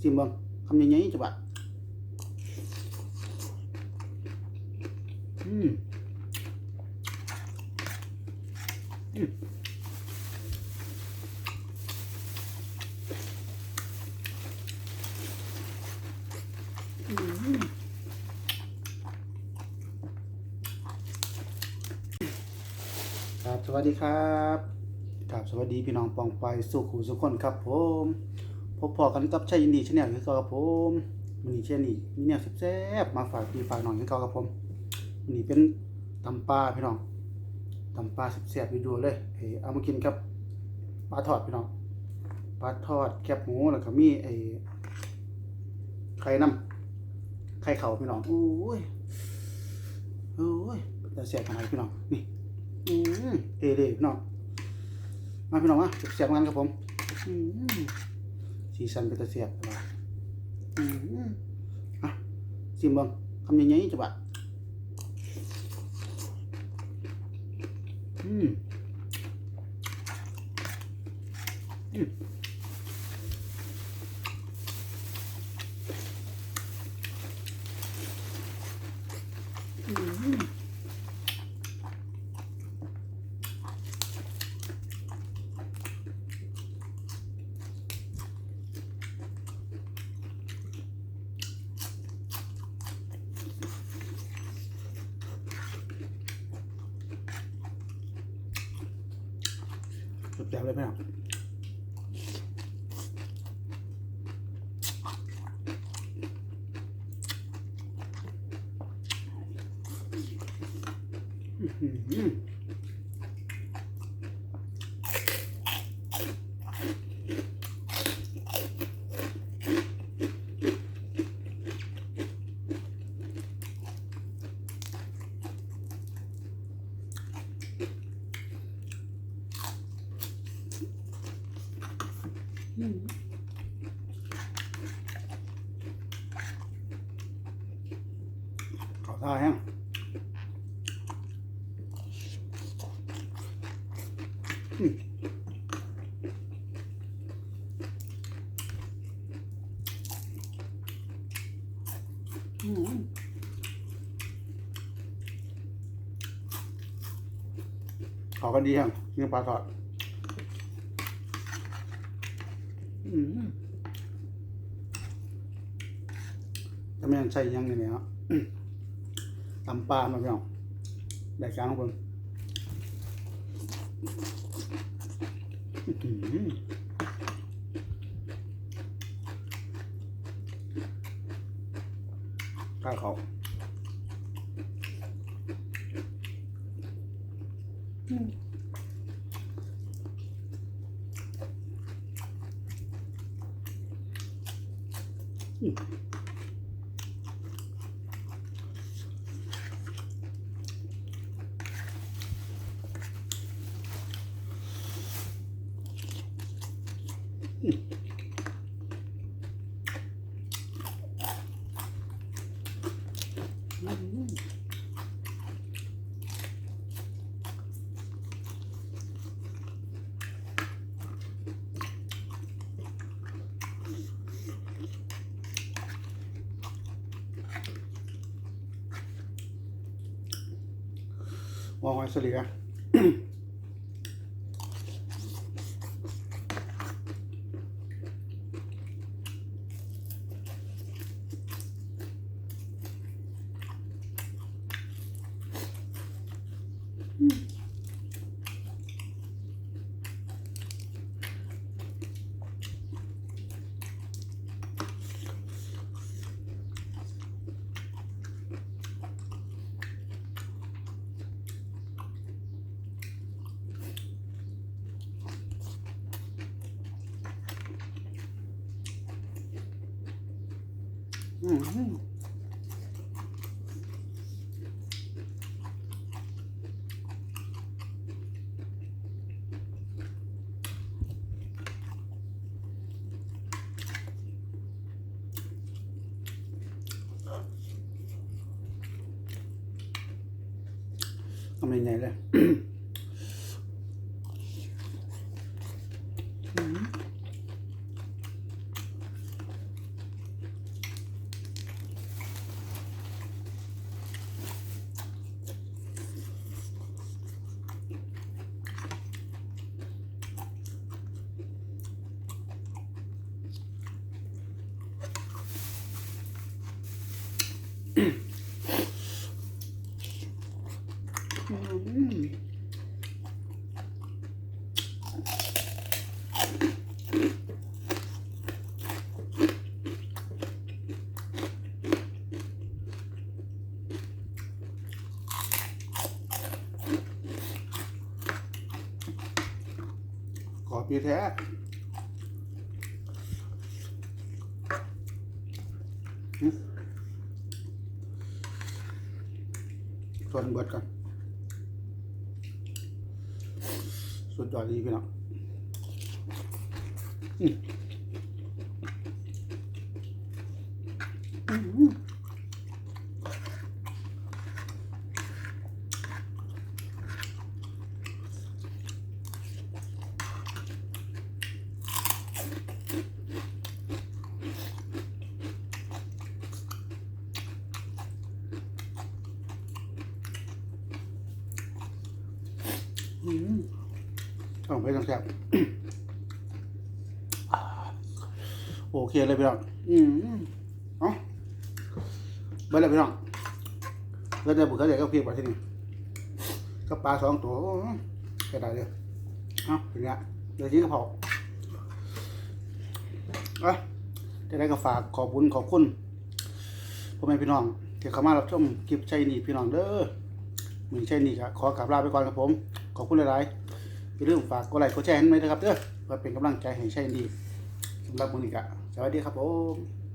ซิมเบิ่งคำใหญ่ๆจะบะอืมอืมอืมครับ สวัสดีครับครับสวัสดีพี่น้องปองไปสุขหูสุขคนครับผม พบพอกันกับชัยยินดีชาแนลคือเก่าครับผมมันนี้เช่นนี้มีแนวแซ่บมาฝากพี่ฝากน้องคือเก่ากับผมมันนี้เป็นตำปลาพี่น้องตำปลาแซ่บๆวิดีโอเลยเออเอามากินกับปลาทอดพี่น้องปลาทอดแคบหมูแล้วก็มีไอ้ไข่น้ำไข่เข่าพี่น้องโอ้ยโอ้ยแต่แซ่บขนาดพี่น้องนี่อืมเอเดพี่น้องมาพี่น้องมาแซ่บๆกันครับผมอืม สีสันเป็นตะเสียบนะอืมอะซิมเบิ่งคำใหญ่ๆจะบะอืมอืมอืม แซ่บเลยพี่น้องอืม หือขอท่าแห้งอืมขอกันดีแห้งเนื้อปลาทอด อืมจะไม่ยังใส่ยังไงเนี่ยตำปลามาพี่น้องได้การของผมอื้อหือข้าวเขาอืม วางไว้สลี กะอืมทำยังไงเลย อืม อืม ขอปีแท้อืม ส่วนเบิดกันสุดยอดดีพี่น้อง ต้องไปต้องแซ่บโอเคเลยพี่น้องอืมเอ้าเบิดแล้วพี่น้องเบิดแล้บุกเขาเด็กก็เพียบกว่าที่นี่ก็ปลาสองตัวโอ้ยแค่ได้เลยเอ้าเป็นไงเดี๋ยวนี้ก็พอเอะจะได้ก็ฝากขอบคุณขอบคุณพ่อแม่พี่น้องที่เข้ามารับชมคลิปชัยนี่พี่น้องเด้อมือชัยนี่ก็ขอกราบลาไปก่อนครับผม ขอบคุณหลายๆ อย่าลืมฝากกดไลค์กดแชร์ให้ไหมนะครับเด้อเพื่อเป็นกำลังใจให้ใช่ดีสำหรับมือนี้กะสวัสดีครับผม